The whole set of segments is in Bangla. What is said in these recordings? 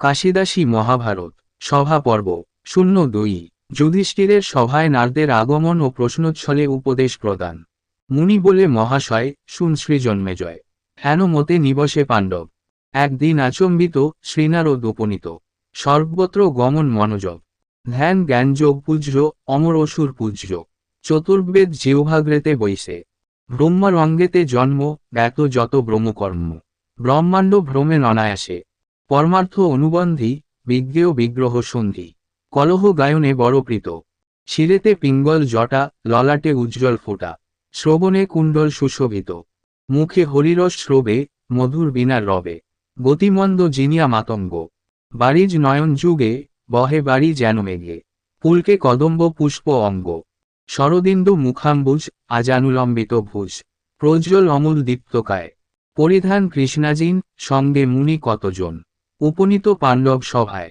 কাশিদাসী মহাভারত, সভা পর্ব, শূন্য দুই, যুধিষ্ঠিরের সভায় নারদের আগমন ও প্রশ্নোচ্ছলে উপদেশ প্রদান। মুনি বলে, মহাশয়, শুন শ্রী জন্মেজয় হেন মতে নিবসে পাণ্ডব। একদিন আচম্বিত, শ্রীনারদ উপনীত। সর্বত্র গমন মনোযোগ। ধ্যান, জ্ঞানযোগ, পূজ্য, অমর অসুর পূজ্য। চতুর্বেদ জিহ্বাগ্রেতে ব্রহ্মার অঙ্গেতে জন্ম, জ্ঞাত যত ব্রহ্মকর্ম। ব্রহ্মাণ্ড ভ্রমে অনায়াসে। পরমার্থ অনুবন্ধী, বিজ্ঞেয় বিগ্রহ সন্ধি কলহ গায়নে বড় প্রীত শিরেতে পিঙ্গল জটা, ললাটে উজ্জ্বল ফোটা। শ্রবণে কুণ্ডল সুশোভিত। মুখে হরিরস শ্রবে, মধুর বিনার রবে। গতিমন্দ জিনিয়া মাতঙ্গ। বাড়িজ নয়ন যুগে, বহে বাড়ি যেন মেঘে। ফুলকে কদম্ব পুষ্প অঙ্গ। শরদিন্দু মুখাম্বুজ, আজানুলম্বিত ভুজ। প্রজ্জ্বল অমূল দীপ্তকায়। পরিধান কৃষ্ণাজিন, সঙ্গে মুনি কতজন। উপনীত পাণ্ডব সভায়।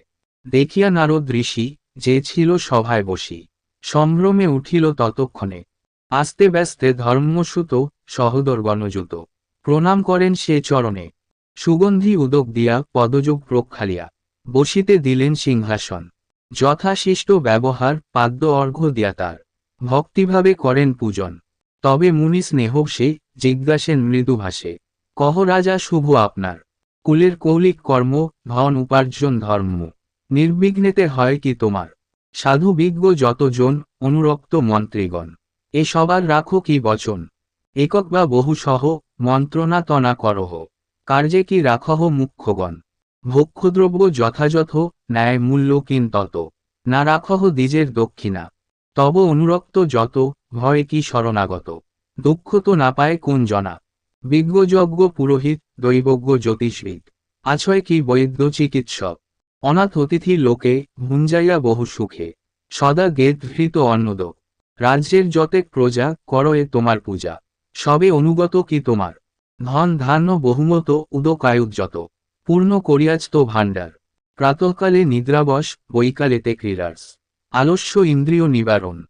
দেখিয়া নারদ ঋষি, যে ছিল সভায় বসি, সম্ভ্রমে উঠিল ততক্ষণে। আস্তে ব্যস্তে ধর্মসুত, সহদর গণযুত, প্রণাম করেন সে চরণে। সুগন্ধি উদক দিয়া পদযোগ প্রক্ষালিয়া, বসিতে দিলেন সিংহাসন। যথাশিষ্ট ব্যবহার পাদ্য অর্ঘ্য দিয়া তার। ভক্তিভাবে করেন পূজন। তবে মুনি স্নেহ সে, জিজ্ঞাসেন মৃদু ভাষে, কহ রাজা, শুভ আপনার? কুলের কৌলিক কর্ম, ধন উপার্জন ধর্ম। নির্বিঘ্নেতে হয় কি তোমার? সাধু বিজ্ঞ যতজন, অনুরক্ত মন্ত্রীগণ। এ সবার রাখো কি বচন? একক বা বহু সহ মন্ত্রণা তনা করহ। কার্যে কি রাখহ মুখ্যগণ? ভক্ষদ্রব্য যথাযথ ন্যায় মূল্য কিন তত না রাখহ দ্বিজের দক্ষিণা। তব অনুরক্ত যত, ভয় কি শরণাগত। দুঃখ তো না পায় কোন জনা বিজ্ঞযজ্ঞ পুরোহিত, দৈবজ্ঞ জ্যোতিষবিদ। আছয় কি বৈদ্য চিকিৎসক? অনাথ অতিথি লোকে ভুঞ্জাইয়া বহু সুখে। সদা গেদভৃত অন্নদ। রাজ্যের যতেক প্রজা করয়ে তোমার পূজা। সবে অনুগত কি তোমার? ধন ধান্য বহুমত উদকায়ুজ্যত পূর্ণ করিয়াছ তো ভাণ্ডার। প্রাতঃকালে নিদ্রাবশ বৈকালেতে ক্রীড়ার্স। আলস্য ইন্দ্রিয় নিবারণ।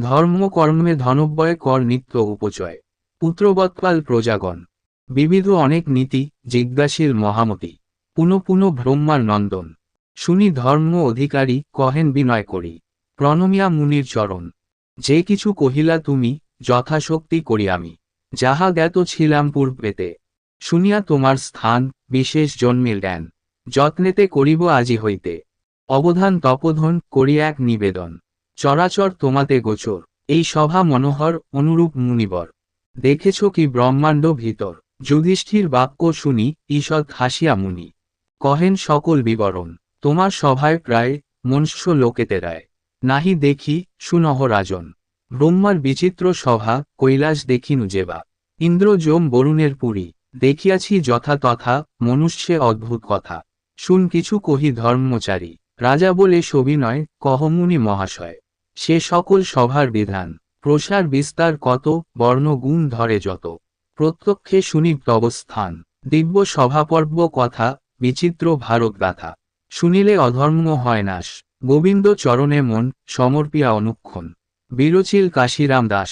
ধর্মকর্মে ধনব্যয় কর নিত্য উপচয়। পুত্রবৎপাল প্রজাগণ। বিবিধ অনেক নীতি, জিজ্ঞাসীর মহামতি। পুনঃ পুনঃ ব্রহ্মার নন্দন। শুনি ধর্ম অধিকারী কহেন বিনয় করি। প্রণমিয়া মুনির চরণ। যে কিছু কহিলা তুমি, যথাশক্তি করি আমি। যাহা জ্ঞাত ছিলাম পূর্বেতে। শুনিয়া তোমার স্থান, বিশেষ জন্মের জ্ঞান। যত্নেতে করিব আজি হইতে। অবধান তপোধন করি এক নিবেদন। চরাচর তোমাতে গোচর। এই সভা মনোহর অনুরূপ মুনিবর। দেখেছ কি ব্রহ্মাণ্ড ভিতর। যুধিষ্ঠির বাক্য শুনি, ঈষৎ হাসিয়া মুনি। কহেন সকল বিবরণ, তোমার সভায় প্রায় মনুষ্য লোকেতে রায় নাহি দেখি সুনহ রাজন। ব্রহ্মার বিচিত্র সভা, কৈলাস দেখিনু যেবা। ইন্দ্র যোম বরুণের পুরী, দেখিয়াছি যথা তথা মনুষ্যে অদ্ভুত কথা। শুন কিছু কহি ধর্মচারী, রাজা বলে সবিনয় কহমুনি মহাশয়। সে সকল সভার বিধান। প্রসার বিস্তার কত, বর্ণগুণ ধরে যত। প্রত্যক্ষে শুনি অবস্থান দিব্য সভাপর্ব কথা, বিচিত্র ভারত গাথা শুনিলে অধর্ম হয় নাশ। গোবিন্দ চরণে মন, সমর্পিয়া অনুক্ষণ। বিরচিল কাশিরাম দাস।